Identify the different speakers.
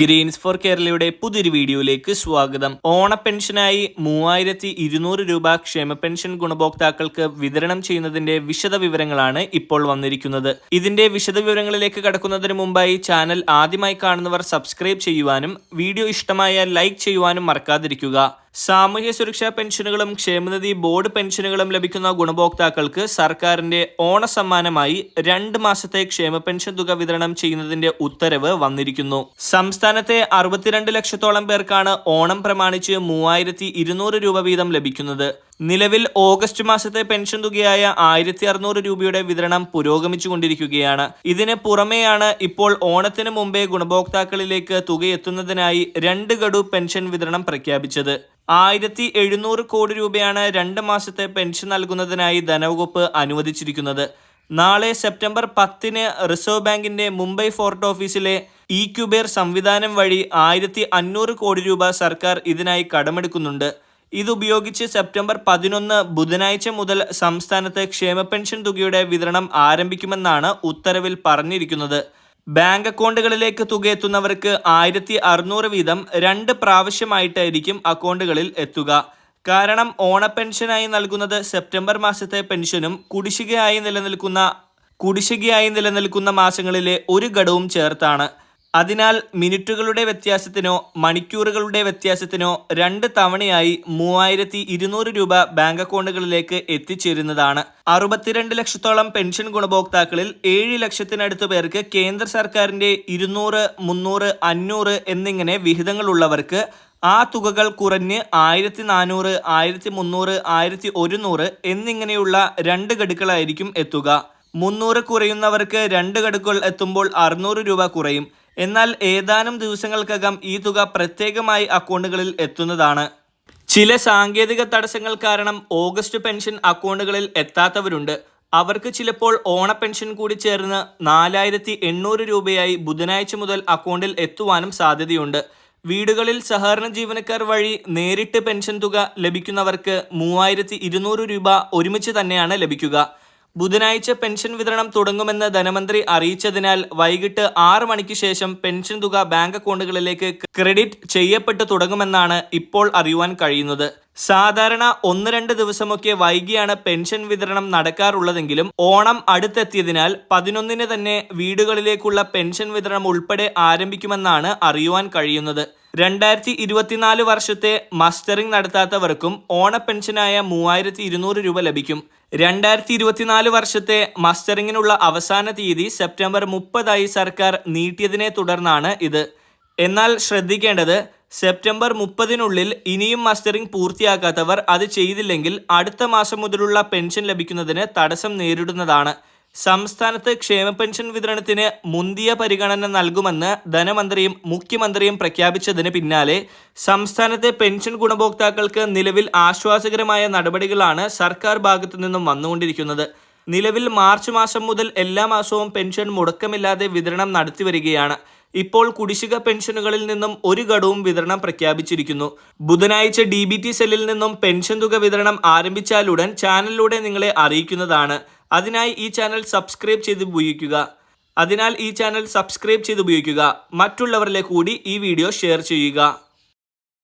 Speaker 1: Green's four കേരളയുടെ പുതിയൊരു വീഡിയോയിലേക്ക് സ്വാഗതം. ഓണ പെൻഷനായി മൂവായിരത്തി ഇരുന്നൂറ് രൂപ ക്ഷേമ പെൻഷൻ ഗുണഭോക്താക്കൾക്ക് വിതരണം ചെയ്യുന്നതിന്റെ വിശദ വിവരങ്ങളാണ് ഇപ്പോൾ വന്നിരിക്കുന്നത്. ഇതിന്റെ വിശദ വിവരങ്ങളിലേക്ക് കടക്കുന്നതിന് മുമ്പായി ചാനൽ ആദ്യമായി കാണുന്നവർ സബ്സ്ക്രൈബ് ചെയ്യുവാനും വീഡിയോ ഇഷ്ടമായ ലൈക്ക് ചെയ്യുവാനും മറക്കാതിരിക്കുക. സാമൂഹ്യ സുരക്ഷാ പെൻഷനുകളും ക്ഷേമനിധി ബോർഡ് പെൻഷനുകളും ലഭിക്കുന്ന ഗുണഭോക്താക്കൾക്ക് സർക്കാരിന്റെ ഓണസമ്മാനമായി രണ്ട് മാസത്തെ ക്ഷേമ പെൻഷൻ തുക വിതരണം ചെയ്യുന്നതിന്റെ ഉത്തരവ് വന്നിരിക്കുന്നു. സംസ്ഥാനത്തെ അറുപത്തിരണ്ട് ലക്ഷത്തോളം പേർക്കാണ് ഓണം പ്രമാണിച്ച് മൂവായിരത്തി രൂപ വീതം ലഭിക്കുന്നത്. നിലവിൽ ഓഗസ്റ്റ് മാസത്തെ പെൻഷൻ തുകയായ ആയിരത്തി അറുന്നൂറ് രൂപയുടെ വിതരണം പുരോഗമിച്ചുകൊണ്ടിരിക്കുകയാണ്. ഇതിന് പുറമെയാണ് ഇപ്പോൾ ഓണത്തിന് മുമ്പേ ഗുണഭോക്താക്കളിലേക്ക് തുക എത്തുന്നതിനായി രണ്ട് ഗഡു പെൻഷൻ വിതരണം പ്രഖ്യാപിച്ചത്. ആയിരത്തി എഴുന്നൂറ് കോടി രൂപയാണ് രണ്ട് മാസത്തെ പെൻഷൻ നൽകുന്നതിനായി ധനവകുപ്പ് അനുവദിച്ചിരിക്കുന്നത്. നാളെ സെപ്റ്റംബർ പത്തിന് റിസർവ് ബാങ്കിന്റെ മുംബൈ ഫോർട്ട് ഓഫീസിലെ ഇ ക്യുബേർ സംവിധാനം വഴി ആയിരത്തി അഞ്ഞൂറ് കോടി രൂപ സർക്കാർ ഇതിനായി കടമെടുക്കുന്നുണ്ട്. ഇതുപയോഗിച്ച് സെപ്റ്റംബർ പതിനൊന്ന് ബുധനാഴ്ച മുതൽ സംസ്ഥാനത്ത് ക്ഷേമ പെൻഷൻ തുകയുടെ വിതരണം ആരംഭിക്കുമെന്നാണ് ഉത്തരവിൽ പറഞ്ഞിരിക്കുന്നത്. ബാങ്ക് അക്കൗണ്ടുകളിലേക്ക് തുക എത്തുന്നവർക്ക് ആയിരത്തി അറുന്നൂറ് വീതം രണ്ട് പ്രാവശ്യമായിട്ടായിരിക്കും അക്കൗണ്ടുകളിൽ എത്തുക. കാരണം ഓണ പെൻഷനായി നൽകുന്നത് സെപ്റ്റംബർ മാസത്തെ പെൻഷനും കുടിശ്ശികയായി നിലനിൽക്കുന്ന കുടിശ്ശികയായി നിലനിൽക്കുന്ന മാസങ്ങളിലെ ഒരു ഘടവും ചേർത്താണ്. അതിനാൽ മിനിറ്റുകളുടെ വ്യത്യാസത്തിനോ മണിക്കൂറുകളുടെ വ്യത്യാസത്തിനോ രണ്ട് തവണയായി മൂവായിരത്തി ഇരുന്നൂറ് രൂപ ബാങ്ക് അക്കൗണ്ടുകളിലേക്ക് എത്തിച്ചേരുന്നതാണ്. അറുപത്തിരണ്ട് ലക്ഷത്തോളം പെൻഷൻ ഗുണഭോക്താക്കളിൽ ഏഴ് ലക്ഷത്തിനടുത്ത് പേർക്ക് കേന്ദ്ര സർക്കാരിന്റെ ഇരുന്നൂറ് മുന്നൂറ് അഞ്ഞൂറ് എന്നിങ്ങനെ വിഹിതങ്ങളുള്ളവർക്ക് ആ തുകകൾ കുറഞ്ഞ് ആയിരത്തി നാനൂറ് ആയിരത്തി മുന്നൂറ് ആയിരത്തി ഒരുന്നൂറ് എന്നിങ്ങനെയുള്ള രണ്ട് ഗഡുക്കളായിരിക്കും എത്തുക. മുന്നൂറ് കുറയുന്നവർക്ക് രണ്ട് ഗഡുക്കൾ എത്തുമ്പോൾ അറുന്നൂറ് രൂപ കുറയും. എന്നാൽ ഏതാനും ദിവസങ്ങൾക്കകം ഈ തുക പ്രത്യേകമായി അക്കൗണ്ടുകളിൽ എത്തുന്നതാണ്. ചില സാങ്കേതിക തടസ്സങ്ങൾ കാരണം ഓഗസ്റ്റ് പെൻഷൻ അക്കൗണ്ടുകളിൽ എത്താത്തവരുണ്ട്. അവർക്ക് ചിലപ്പോൾ ഓണ പെൻഷൻ കൂടി ചേർന്ന് നാലായിരത്തി എണ്ണൂറ് രൂപയായി ബുധനാഴ്ച മുതൽ അക്കൗണ്ടിൽ എത്തുവാനും സാധ്യതയുണ്ട്. വീടുകളിൽ സഹകരണ ജീവനക്കാർ വഴി നേരിട്ട് പെൻഷൻ തുക ലഭിക്കുന്നവർക്ക് മൂവായിരത്തി രൂപ ഒരുമിച്ച് തന്നെയാണ് ലഭിക്കുക. ബുധനാഴ്ച പെൻഷൻ വിതരണം തുടങ്ങുമെന്ന് ധനമന്ത്രി അറിയിച്ചതിനാൽ വൈകിട്ട് ആറ് മണിക്ക് ശേഷം പെൻഷൻ തുക ബാങ്ക് അക്കൗണ്ടുകളിലേക്ക് ക്രെഡിറ്റ് ചെയ്യപ്പെട്ടു തുടങ്ങുമെന്നാണ് ഇപ്പോൾ അറിയുവാൻ കഴിയുന്നത്. സാധാരണ ഒന്ന് രണ്ട് ദിവസമൊക്കെ വൈകിയാണ് പെൻഷൻ വിതരണം നടക്കാറുള്ളതെങ്കിലും ഓണം അടുത്തെത്തിയതിനാൽ പതിനൊന്നിന് തന്നെ വീടുകളിലേക്കുള്ള പെൻഷൻ വിതരണം ഉൾപ്പെടെ ആരംഭിക്കുമെന്നാണ് അറിയുവാൻ കഴിയുന്നത്. രണ്ടായിരത്തി ഇരുപത്തിനാല് വർഷത്തെ മസ്റ്ററിംഗ് നടത്താത്തവർക്കും ഓണ പെൻഷനായ മൂവായിരത്തി ഇരുന്നൂറ് രൂപ ലഭിക്കും. രണ്ടായിരത്തി ഇരുപത്തിനാല് വർഷത്തെ മസ്റ്ററിങ്ങിനുള്ള അവസാന തീയതി സെപ്റ്റംബർ മുപ്പതായി സർക്കാർ നീട്ടിയതിനെ തുടർന്നാണ് ഇത്. എന്നാൽ ശ്രദ്ധിക്കേണ്ടത് സെപ്റ്റംബർ മുപ്പതിനുള്ളിൽ ഇനിയും മസ്റ്ററിംഗ് പൂർത്തിയാക്കാത്തവർ അത് ചെയ്തില്ലെങ്കിൽ അടുത്ത മാസം മുതലുള്ള പെൻഷൻ ലഭിക്കുന്നതിന് തടസ്സം നേരിടുന്നതാണ്. സംസ്ഥാനത്ത് ക്ഷേമ പെൻഷൻ വിതരണത്തിന് മുന്തിയ പരിഗണന നൽകുമെന്ന് ധനമന്ത്രിയും മുഖ്യമന്ത്രിയും പ്രഖ്യാപിച്ചതിന് പിന്നാലെ സംസ്ഥാനത്തെ പെൻഷൻ ഗുണഭോക്താക്കൾക്ക് നിലവിൽ ആശ്വാസകരമായ നടപടികളാണ് സർക്കാർ ഭാഗത്തു നിന്നും വന്നുകൊണ്ടിരിക്കുന്നത്. നിലവിൽ മാർച്ച് മാസം മുതൽ എല്ലാ മാസവും പെൻഷൻ മുടക്കമില്ലാതെ വിതരണം നടത്തിവരികയാണ്. ഇപ്പോൾ കുടിശ്ശിക പെൻഷനുകളിൽ നിന്നും ഒരു ഘടവും വിതരണം പ്രഖ്യാപിച്ചിരിക്കുന്നു. ബുധനാഴ്ച ഡി ബി ടി സെല്ലിൽ നിന്നും പെൻഷൻ തുക വിതരണം ആരംഭിച്ചാലുടൻ ചാനലിലൂടെ നിങ്ങളെ അറിയിക്കുന്നതാണ്. അതിനായി ഈ ചാനൽ സബ്സ്ക്രൈബ് ചെയ്ത് ഉപയോഗിക്കുക. അതിനാൽ ഈ ചാനൽ സബ്സ്ക്രൈബ് ചെയ്ത് ഉപയോഗിക്കുക. മറ്റുള്ളവരിലെ കൂടി ഈ വീഡിയോ ഷെയർ ചെയ്യുക.